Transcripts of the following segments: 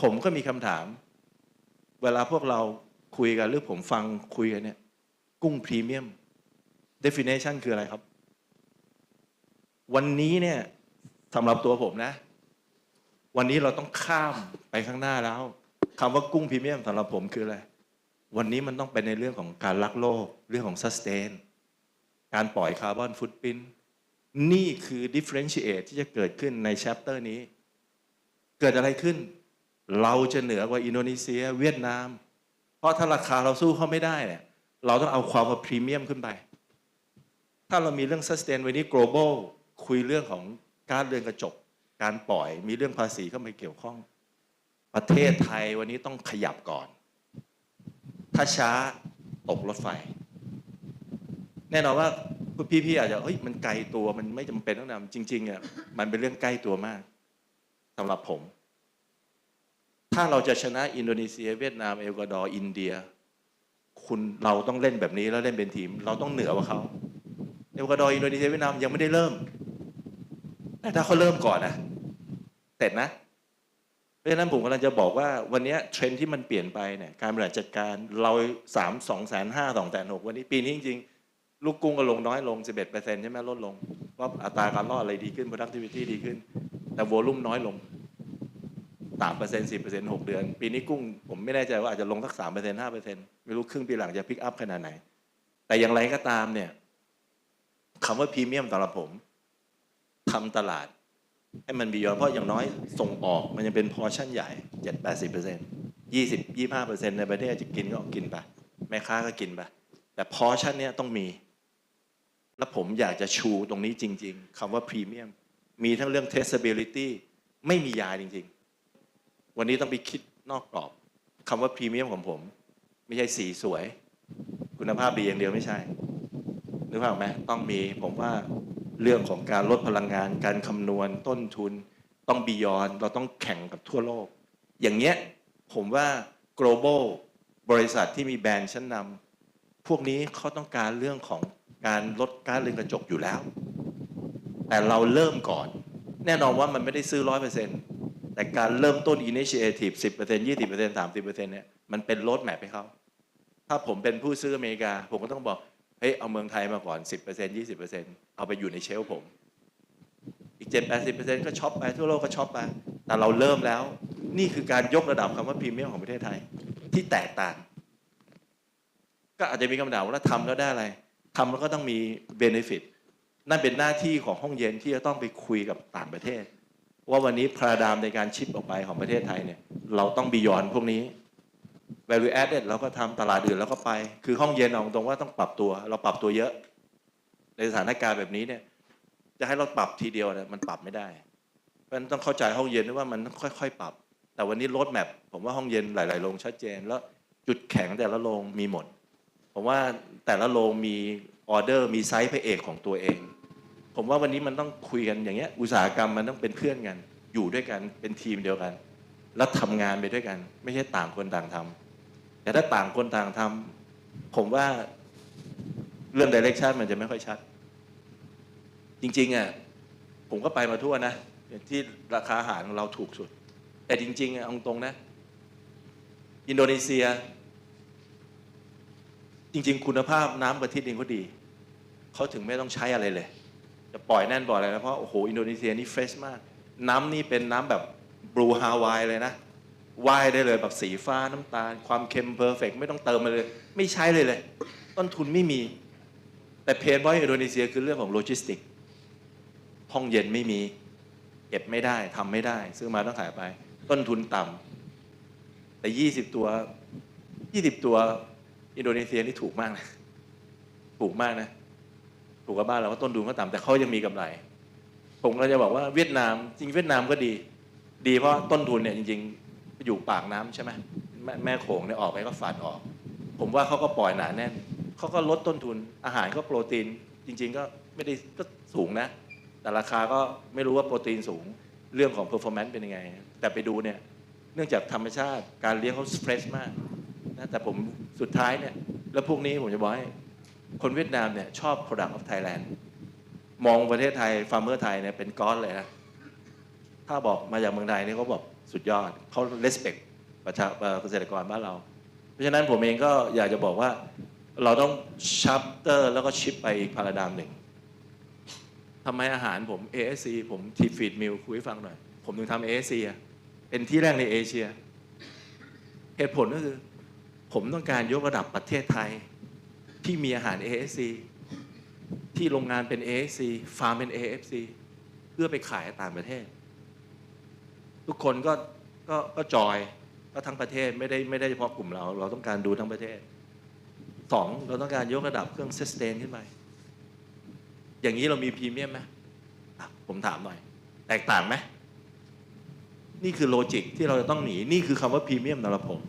ผมก็มีคำถาม เวลาพวกเราคุยกันหรือผมฟังคุยกันเนี่ย กุ้งพรีเมียม definition คืออะไรครับ วันนี้เนี่ยสำหรับตัวผมนะ วันนี้เราต้องข้ามไปข้างหน้าแล้วคำว่ากุ้งพรีเมียมสำหรับผมคืออะไร วันนี้มันต้องเป็นในเรื่องของการรักโลก เรื่องของ sustain การปล่อยคาร์บอนฟุตพิ้นนี่คือ differentiate ที่จะเกิดขึ้นใน chapter นี้ เกิดอะไรขึ้น เราจะเหนือกว่าอินโดนีเซีย เวียดนาม เพราะถ้าราคาเราสู้เขาไม่ได้เนี่ยเราต้องเอาความว่าพรีเมียมขึ้นไป ถ้าเรามีเรื่อง sustain วันนี้ global คุยเรื่องของการเรือนกระจก การปล่อย มีเรื่องภาษีเข้ามาเกี่ยวข้อง ประเทศไทยวันนี้ต้องขยับก่อน ถ้าช้าตกรถไฟ แน่นอนว่าพี่ๆอาจจะเฮ้ยมันไกลตัวมันไม่จำเป็นต้องนำจริงๆอะมันเป็นเรื่องใกล้ตัวมากสำหรับผม ถ้าเราจะชนะอินโดนีเซีย เวียดนามเอลกวาดอร์อินเดีย คุณเราต้องเล่นแบบนี้แล้วเล่นเป็นทีม เราต้องเหนือกว่าเขาเอลกวาดอร์อินโดนีเซียเวียดนามยังไม่ได้เริ่ม แต่ถ้าเขาเริ่มก่อนนะเสร็จนะเพราะฉะนั้นผมกำลังจะบอกว่าวันนี้เทรนด์ที่มันเปลี่ยนไปเนี่ยการบริหารจัดการเราสามสองแสนห้าสองแสนหกวันนี้ปีนี้จริงๆ ลูกกุ้งก็ลงน้อยลง11%ใช่ไหมลดลงเพราะอัตราการรอดอะไรดีขึ้น productivity ดีขึ้น แต่โวลุ่ สามเปอร์เซ็น้อยลง3% 10% 6เดือน ปีนี้กุ้งผมไม่แน่ใจว่าอาจจะลงสัก3% 5%ไม่รู้ครึ่งปีหลังจะพลิกอัพขนาดไหน แต่อย่างไรก็ตามเนี่ยคำว่าพรีเมียมสำหรับผมทำตลาด ให้มันบียอนเพราะอย่างน้อยส่งออกมันยังเป็นพอชั่นใหญ่7-80% 20-25%ในประเทศจะกินก็กินไปแม่ค้าก็กินไปแต่พอชั่นเนี้ยต้องมี แล้วผมอยากจะชูตรงนี้จริง ๆคำว่าพรีเมียมมีทั้งเรื่อง testability ไม่มียาจริง ๆ วันนี้ต้องไปคิดนอกกรอบคำว่าพรีเมียมของผม ไม่ใช่สีสวย คุณภาพดีอย่างเดียวไม่ใช่นึกภาพไหมต้องมีผมว่าเรื่องของการลดพลังงาน การคำนวณต้นทุน ต้องบียอนเราต้องแข่งกับทั่วโลก อย่างเงี้ยผมว่า global บริษัทที่มีแบรนด์ชั้นนำพวกนี้เขาต้องการเรื่องของการลดกาซเรือนกระจกอยู่แล้ว แต่เราเริ่มก่อน แน่นอนว่ามันไม่ได้ซื้อร้อยเปอร์เซ็นต์ แต่การเริ่มต้น initiative 10% 20% 30%เนี่ยมันเป็นรถแมพให้เขา ถ้าผมเป็นผู้ซื้ออเมริกา ผมก็ต้องบอก เฮ้ย เอาเมืองไทยมาก่อน 10% 20%เอาไปอยู่ในเชลผม อีก 7-80%ก็ช็อปไป ทั่วโลกก็ช็อปไป แต่เราเริ่มแล้ว นี่คือการยกระดับคำว่าพรีเมียมของประเทศไทย ที่แตกต่าง ก็อาจจะมีคำถามว่าทำแล้วได้อะไรทำแล้วก็ต้องมีเบนฟิตนั่นเป็นหน้าที่ของห้องเย็นที่จะต้องไปคุยกับต่างประเทศ ว่าวันนี้พาราดามในการชิปออกไปของประเทศไทยเนี่ยเราต้องบียอนพวกนี้ value added เราก็ทำตลาดอื่นแล้วก็ไป คือห้องเย็นเอาตรงว่าต้องปรับตัว เราปรับตัวเยอะ ในสถานการณ์แบบนี้เนี่ย จะให้เราปรับทีเดียวเนี่ยมันปรับไม่ได้เพราะฉะนั้นต้องเข้าใจห้องเย็นด้วยว่ามันต้องค่อย ๆ ปรับ แต่วันนี้รถแมพผมว่าห้องเย็นหลายๆโรงชัดเจน แล้วจุดแข็งแต่ละโรงมีหมดผมว่าแต่ละโรงมีออเดอร์มีไซส์พระเอกของตัวเอง ผมว่าวันนี้มันต้องคุยกันอย่างเงี้ยอุตสาหกรรมมันต้องเป็นเพื่อนกัน อยู่ด้วยกันเป็นทีมเดียวกัน แล้วทำงานไปด้วยกัน ไม่ใช่ต่างคนต่างทำแต่ถ้าต่างคนต่างทำผมว่าเรื่องดิเรกชันมันจะไม่ค่อยชัด จริงๆอะผมก็ไปมาทั่วนะที่ราคาอาหารของเราถูกสุด แต่จริงๆอะเอาตรงๆนะ อินโดนีเซีย จริง ๆ คุณภาพน้ำกะเทิดินเขาดี เขาถึงไม่ต้องใช้อะไรเลย จะปล่อยแน่นบ่อยอะไรนะเพราะโอ้โหอินโดนีเซียนี่เฟรชมาก น้ำนี่เป็นน้ำแบบบลูฮาวายเลยนะวายได้เลยแบบสีฟ้าน้ำตาล ความเค็มเพอร์เฟกไม่ต้องเติมมาเลย ไม่ใช้เลยเลย ต้นทุนไม่มี แต่เพนบอยอินโดนีเซียคือเรื่องของโลจิสติกห้องเย็นไม่มี เก็บไม่ได้ทำไม่ได้ ซื้อมาต้องขายไป ต้นทุนต่ำแต่ยี่สิบตัวยี่สิบตัวอินโดนีเซียนี่ถูกมากนะถูกมากนะ ถูกกับบ้านเราก็ต้นทุนก็ต่ำแต่เขายังมีกำไร ผมก็จะบอกว่าเวียดนามจริงเวียดนามก็ดี ดีเพราะต้นทุนเนี่ยจริง ๆ อยู่ปากน้ำใช่ไหมแม่แม่โขงเนี่ยออกไปก็ฝาดออก ผมว่าเขาก็ปล่อยหนาแน่นเขาก็ลดต้นทุนอาหารก็โปรตีน จริง ๆ ก็ไม่ได้ก็สูงนะ แต่ราคาก็ไม่รู้ว่าโปรตีนสูงเรื่องของ performance เป็นยังไง แต่ไปดูเนี่ยเนื่องจากธรรมชาติการเลี้ยงเขาเฟรชมากนะแต่ผมสุดท้ายเนี่ยแล้วพวกนี้ผมจะบอกให้ คนเวียดนามเนี่ยชอบ product of Thailand มองประเทศไทยฟาร์มเมอร์ไทยเนี่ยเป็นก้อนเลยนะ ถ้าบอกมาจากเมืองไทยเนี่ยเขาบอกสุดยอดเขา respect ประชาเอ่อเกษตรกรบ้านเรา เพราะฉะนั้นผมเองก็อยากจะบอกว่าเราต้องชัปเตอร์แล้วก็ชิปไปอีกพาราดามหนึ่งทำไมอาหารผม ASC ผมทีฟีดมิลคุยให้ฟังหน่อย ผมถึงทำ ASC อะเป็นที่แรกในเอเชีย เหตุผลก็คือ ผมต้องการยกระดับประเทศไทย ที่มีอาหาร ASC ที่โรงงานเป็น ASC ฟาร์มเป็น AFC เพื่อไปขายต่างประเทศ ทุกคนก็ก็ก็จอยก็ทั้งประเทศไม่ได้ไม่ได้เฉพาะกลุ่มเรา เราต้องการดูทั้งประเทศสองเราต้องการยกระดับเครื่องเซสเตนขึ้นไปอย่างนี้เรามีพรีเมียมไหมผมถามหน่อย แตกต่างไหมนี่คือโลจิกที่เราจะต้องหนี นี่คือคำว่าพรีเมียมสำหรับผม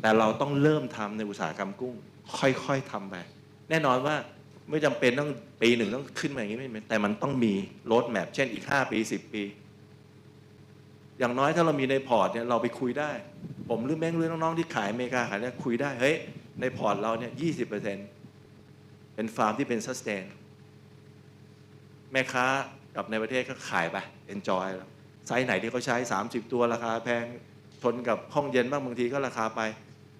แต่เราต้องเริ่มทำในอุตสาหกรรมกุ้ง ค่อยๆทำไป แน่นอนว่าไม่จำเป็นต้องปีหนึ่งต้องขึ้นมาอย่างนี้ไม่เป็นแต่มันต้องมีโรดแมพเช่นอีก 5 ปี 10 ปี อย่างน้อยถ้าเรามีในพอร์ตเนี่ยเราไปคุยได้ ผมหรือแม่งหรือน้องๆที่ขายอเมริกาขายเนี่ยคุยได้ เฮ้ย ในพอร์ตเราเนี่ยยี่สิบเปอร์เซ็นเป็นฟาร์มที่เป็น sustain แม่ค้ากับในประเทศก็ขายไป enjoy แล้วไซส์ไหนที่เขาใช้ 30 ตัวราคาแพงชนกับห้องเย็นบ้างบางทีก็ราคาไป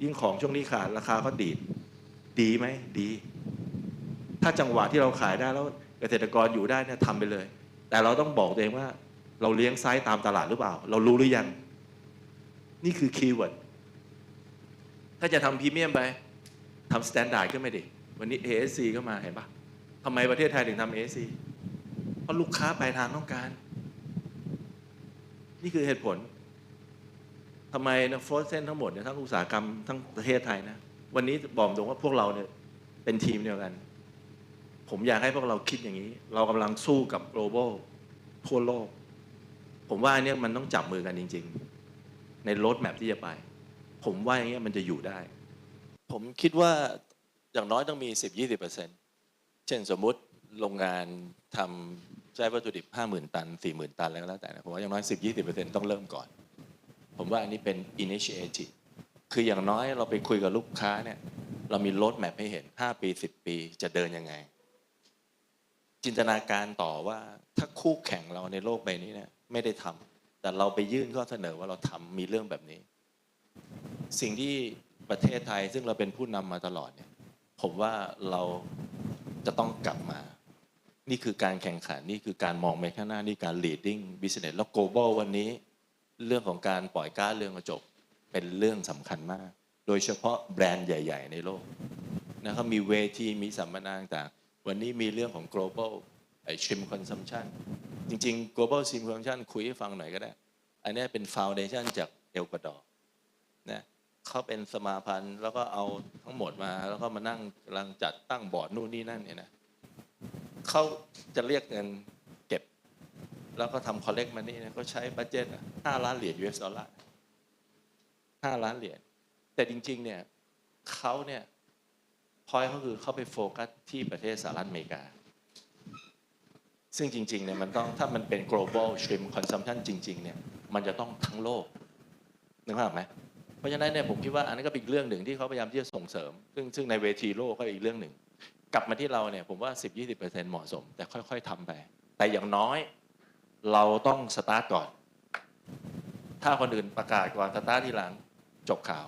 ยิ่งของช่วงนี้ขาดราคาก็ดีด ดีไหมดี ถ้าจังหวะที่เราขายได้แล้วเกษตรกรอยู่ได้เนี่ยทำไปเลย แต่เราต้องบอกตัวเองว่า เราเลี้ยงไซส์ตามตลาดหรือเปล่า เรารู้หรือยัง นี่คือคีย์เวิร์ดถ้าจะทำพรีเมียมไปทำสแตนดาร์ดขึ้นไปดิวันนี้ ASC ก็มาเห็นปะทำไมประเทศไทยถึงทำ ASC เพราะลูกค้าปลายทางต้องการ นี่คือเหตุผลทำไมนะโฟร์เซนทั้งหมดเนี่ยทั้งอุตสาหกรรมทั้งประเทศไทยนะ วันนี้บอกตรงว่าพวกเราเนี่ยเป็นทีมเดียวกัน ผมอยากให้พวกเราคิดอย่างนี้ เรากำลังสู้กับ global ทั่วโลก ผมว่าอันนี้มันต้องจับมือกันจริง ๆ ในรถแมพที่จะไป ผมว่าอย่างเงี้ยมันจะอยู่ได้ ผมคิดว่าอย่างน้อยต้องมี 10-20%เช่นสมมุติโรงงานทำใช้วัตถุดิบ 50,000 ตัน 40,000 ตันแล้วก็แล้วแต่นะผมว่าอย่างน้อย 10-20%ต้องเริ่มก่อน ผมว่าอันนี้เป็น initiative คืออย่างน้อยเราไปคุยกับลูกค้าเนี่ย เรามีรถแมพให้เห็น 5 ปี 10 ปีจะเดินยังไง จินตนาการต่อว่าถ้าคู่แข่งเราในโลกใบนี้เนี่ยไม่ได้ทำแต่เราไปยื่นข้อเสนอว่าเราทำมีเรื่องแบบนี้ สิ่งที่ประเทศไทยซึ่งเราเป็นผู้นำมาตลอดเนี่ย ผมว่าเราจะต้องกลับมา นี่คือการแข่งขัน นี่คือการมองไปข้างหน้า นี่การ leading business แล้ว global วันนี้ เรื่องของการปล่อยก๊าเรื่อนกระจก เป็นเรื่องสำคัญมาก โดยเฉพาะแบรนด์ใหญ่ ๆ ในโลกนะครับมีเวทีมีสัมมนาต่างวันนี้มีเรื่องของ global ไอ้ shrimp consumption จริง ๆ global shrimp consumption คุยให้ฟังหน่อยก็ได้ อันนี้เป็น foundation จากเอลกวาดอร์นะเขาเป็นสมาพันธ์แล้วก็เอาทั้งหมดมา แล้วก็มานั่งกำลังจัดตั้งบอร์ดนู่นนี่นั่นเนี่ยนะเขาจะเรียกเงินเก็บ แล้วก็ทำ collect money นี่ยก็ใช้บัตเจ็ตห้าล้านเหรียญ US ดอลลาร์ ห้าล้านเหรียญแต่จริง ๆ เนี่ยเขาเนี่ยพอยเขาคือเขาไปโฟกัสที่ประเทศสหรัฐอเมริกา ซึ่งจริงๆเนี่ยมันต้องถ้ามันเป็น global shrimp consumption จริง ๆ เนี่ย มันจะต้องทั้งโลกนึกภาพไหมเพราะฉะนั้นเนี่ยผมคิดว่าอันนั้นก็เป็นอีกเรื่องหนึ่งที่เขาพยายามที่จะส่งเสริม ซึ่งซึ่งในเวทีโลกก็อีกเรื่องหนึ่ง กลับมาที่เราเนี่ยผมว่า 10-20%เหมาะสม แต่ค่อย ๆทำไป แต่อย่างน้อยเราต้องสตาร์ทก่อน ถ้าคนอื่นประกาศก่อนสตาร์ททีหลัง จบข่าว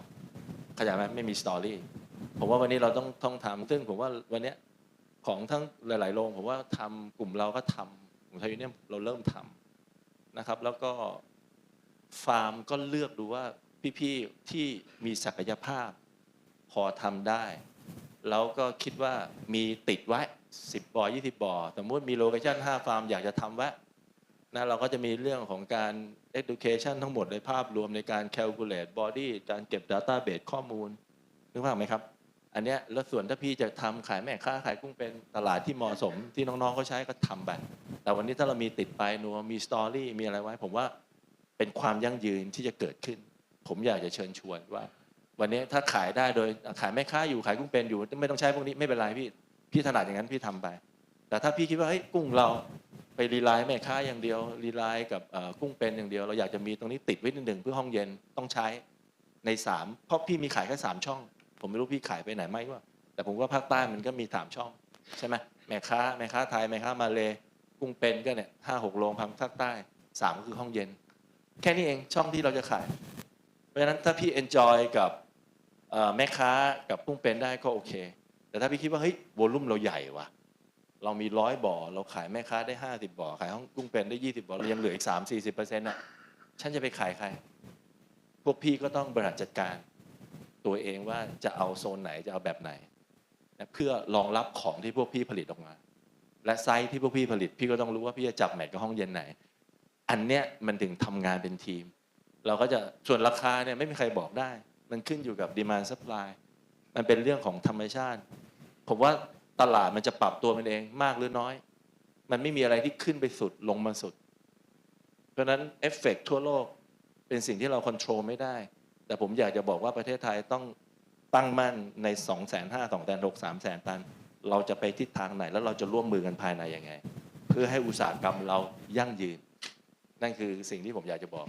เข้าใจไหมไม่มีสตอรี่ผมว่าวันนี้เราต้องต้องทำซึ่งผมว่าวันนี้ของทั้งหลายๆโรงผมว่าทำกลุ่มเราก็ทำกลุ่มไทยยูเนี่ยเราเริ่มทำนะครับ แล้วก็ฟาร์มก็เลือกดูว่าพี่ๆที่มีศักยภาพ พอทำได้แล้วก็คิดว่ามีติดไว้ 10บ่อ20บ่อสมมติมีโลเคชั่น5ฟาร์มอยากจะทำไว้ นะเราก็จะมีเรื่องของการ education ทั้งหมดในภาพรวมในการ calculate body การเก็บ database ข้อมูลนึกภาพไหมครับ อันเนี้ยแล้วส่วนถ้าพี่จะทำขายแม่ค้าขายกุ้งเป็นตลาดที่เหมาะสมที่น้องๆเขาใช้ก็ทำไปแต่วันนี้ถ้าเรามีติดไปนัวมีสตอรี่มีอะไรไว้ ผมว่าเป็นความยั่งยืนที่จะเกิดขึ้น ผมอยากจะเชิญชวนว่า วันนี้ถ้าขายได้โดยขายแม่ค้าอยู่ขายกุ้งเป็นอยู่ ไม่ต้องใช้พวกนี้ไม่เป็นไรพี่พี่ถนัดอย่างนั้นพี่ทำไป แต่ถ้าพี่คิดว่าเฮ้ยกุ้งเรา ไปรีไลน์แม่ค้าอย่างเดียวรีไลน์กับกุ้งเป็นอย่างเดียว เราอยากจะมีตรงนี้ติดไว้นิดหนึ่งเพื่อห้องเย็นต้องใช้ในสามเพราะพี่มีขายแค่สามช่อง ผมไม่รู้พี่ขายไปไหนไหมว่า แต่ผมว่าภาคใต้มันก็มีสามช่อง ใช่ไหมแม่ค้าแม่ค้าไทยแม่ค้ามาเลกุ้งเป็นก็เนี่ยห้าหกโรงพังภาคใต้สามก็คือห้องเย็น แค่นี้เองช่องที่เราจะขาย เพราะฉะนั้นถ้าพี่ enjoy กับแม่ค้ากับกุ้งเป็นได้ก็โอเค แต่ถ้าพี่คิดว่าเฮ้ยวอลุ่มเราใหญ่ว่ะ เรามีร้อยบ่อ เราขายแม่ค้าได้ห้าสิบบ่อ ขายห้องกุ้งเป็นได้ยี่สิบบ่อเรายังเหลืออีกสามสี่สิบเปอร์เซ็นต์อะฉันจะไปขายใคร พวกพี่ก็ต้องบริหารจัดการ ตัวเองว่าจะเอาโซนไหนจะเอาแบบไหนนะเพื่อรองรับของที่พวกพี่ผลิตออกมา และไซส์ที่พวกพี่ผลิต พี่ก็ต้องรู้ว่าพี่จะจับแมทกับห้องเย็นไหน อันเนี้ยมันถึงทำงานเป็นทีม เราก็จะส่วนราคาเนี่ยไม่มีใครบอกได้ มันขึ้นอยู่กับดีมานซัพพลายมันเป็นเรื่องของธรรมชาติ ผมว่า ตลาดมันจะปรับตัวมันเองมากหรือน้อย มันไม่มีอะไรที่ขึ้นไปสุดลงมาสุด เพราะนั้นเอฟเฟกทั่วโลกเป็นสิ่งที่เราควบคุมไม่ได้ แต่ผมอยากจะบอกว่าประเทศไทยต้องตั้งมั่นใน 2 5 0 0 0 0 2 6 0 0 0 3 0 0ตัน เราจะไปทิศทางไหน แล้วเราจะร่วมมือกันภายในยังไง เพื่อให้อุตสาหกรรมเรายั่งยืน นั่นคือสิ่งที่ผมอยากจะบอก